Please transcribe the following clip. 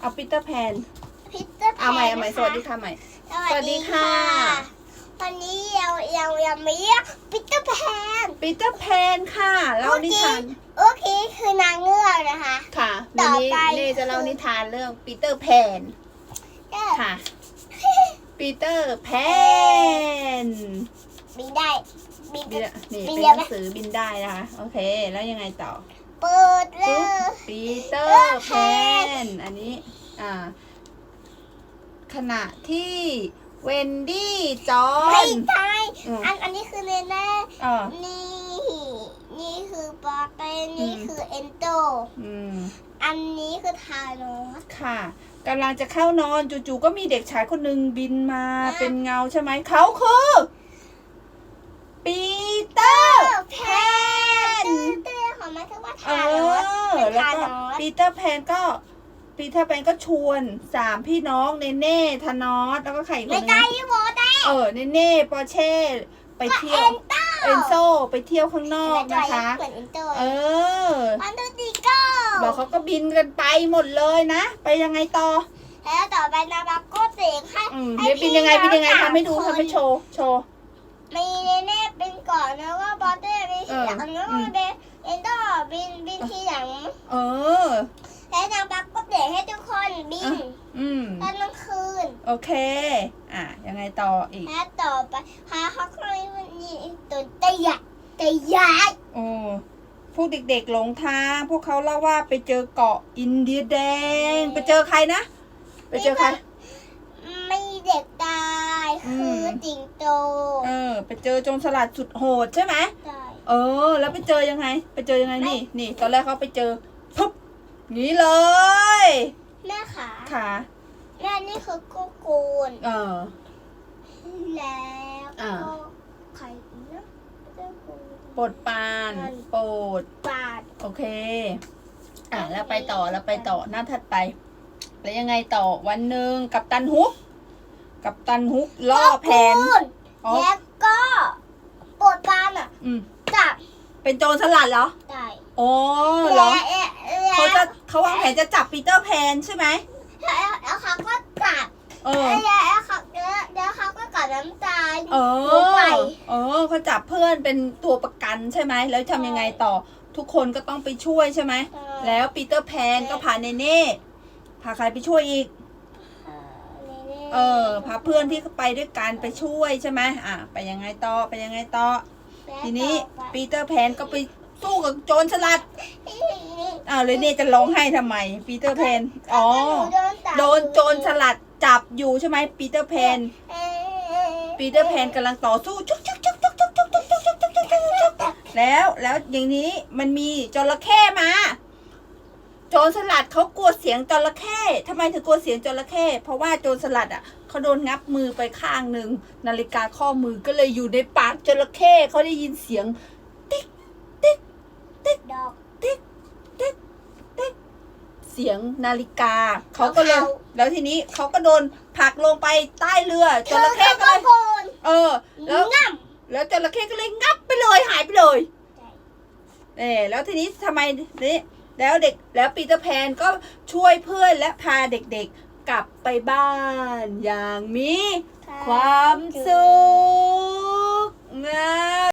เอาปีเตอร์แพนพีเตอร์แพนเอาใหม่เอาใหม่นะคะสวัสดีค่ะใหม่ สวัสดีค่ะ วันนี้เราเราเราไม่เรียกพีเตอร์แพนปีเตอร์แพนค่ะเล่านิทานโอเคคือนางเงือกนะคะ ค่ะต่วันอนี้ไป เน่จะเล่านิทานเรื่องปีเตอร์แพนก็ค่ะปีเตอร์แพนบินได้บินบินอะนี่บินเป็นเดียวหไหมนังสือบินได้นะคะโอเค แล้วยังไงต่อ เปิดเลปุ๊บย ปีเตอเออร์แพแพนอันนี้อ่าขณะที่เวนดี้จอไม่ห์น ใช่อืม อันอันนี้คือเนเน่เออนี่ นี่คือปอเต้นี่อืมคือเอนโต อืม อันนี้คือทานอสค่ะกำลังจะเข้านอนจู่ๆก็มีเด็กชายคนหนึ่งบินมาอะ เป็นเงาใช่ไหมเขาคือปีเตอร์ แพ แพ น น เต้ของมันคือว่าเอทานอสอเป็นแล้วทาก็นอสปีเตอร์แพนก็ปีเตอร์แพนก็ชวนสามพี่น้องเนเน่ธานอสแล้วก็ใครอีกคไม่นหนึได้งยี่โบได้เออเนเน่ปอร์เช่ไปก็เที่ยเอวนโตเอนโซไปเที่ยวข้างนอกนะคะเหมือนเอนโตเออ มันดูดีก็แล้วเขาก็บินกันไปหมดเลยนะ ไปยังไงต่อ แล้วต่อไปนาบักก็เสกให้ อืมให้เดี๋ยวบินยังไงบินยังไงพี่น้อทำให้ดูสามทำให้คนโชว์โชว์ มีเนเน่เป็นก่อนแล้วก็บอสเต้เป็นทีหลังเออแล้วอืก็มเป็น เอนโตบินบินทีหลังเออ แล้วนาบักก็เสกให้ทุกคนบินอืม ตอนกลางคืน โอเค อะ ยังไงต่ออีก แล้วต่อไปพาเขาเคยมันนี่ตัวเตี้ยเตี้ยโอ้พวกเด็กๆหลงทาง พวกเขาเล่าว่าไปเจอเกาะอินเดียแดง ไปเจอใครนะ ไปเจอใครไม่เด็กตายอืม คือจิงโตเออ ไปเจอโจรสลัดสุดโหดใช่ไหมตายเออ แล้วไปเจอยังไง ไปเจอยังไงนี่นี่ตอนแรกเขาไปเจอปุ๊บนี้เลย แม่ขาค่ะแม่นี่คือกูกูนเออ แล้วอ่าก็ใครอีกนะเจ้ากูโปรดปรานโปรดปาดโอเค อะแล้วไปต่อแล้วไปต่อหน้าถัดไป แล้วยังไงต่อวันหนึ่งกับตันฮุก กับตันฮุกล่อแผนกูนอ๋อ แล้วก็ปวดปานอะอืมจับเป็นโจรสลัดเหรอได้อ๋อเหรอ และและเขาจะเขาวางแผนจะจับปีเตอร์แพนใช่ไหมแล้วแล้วเขาก็จับเออ แล้วแล้วเขาแล้วแล้วเขาก็กัดน้ำตาล เอหนูไปอเออเขาจับเพื่อนเป็นตัวประกันใช่ไหม แล้วทำยังไงต่อ ทุกคนก็ต้องไปช่วยใช่ไหม แล้วปีเตอร์แพนก็พาเนเน่ พาใครไปช่วยอีก เออพาเพื่อนที่ไปด้วยกันไปช่วยใช่ไหมอะไปยังไงต่อไปยังไงต่อ ทีนี้ปีเตอร์แพนก็ไปสู้กับโจรสลัดอ้าวเลยเนี่ยจะร้องไห้ทำไม ปีเตอร์แพนอ๋อโดนโจรสลัดจับอยู่ใช่ไหมปีเตอร์แพนปีเตอร์แพนกำลังต่อสู้ชกชกชกชุกชุกชุกชุกชุกชุกชุกชุกชุกชุกแล้วแล้วอย่างนี้มันมีจระเข้มา โจรสลัดเขากลัวเสียงจระเข้ทำไมถึงกลัวเสียงจระเข้เพราะว่าโจรสลัดอะเขาโดนงับมือไปข้างหนึ่งนาฬิกาข้อมือก็เลยอยู่ในปากจระเข้เขาได้ยินเสียงดอกเสียงนาฬิกาเขาก็เลยเขาแล้วทีนี้เขาก็โดนผลักลงไปใต้เรือจระเข้ก็ก็เลยโกนเออ แล้วง่แล้วจระเข้ก็เลยงับไปเลยหายไปเลยใช่เออแล้วทีนี้ทำไมนี่ แล้วเด็กแล้วปีเตอร์แพนก็ช่วยเพื่อนและพาเด็กๆกลับไปบ้านอย่างมีความสุขนะ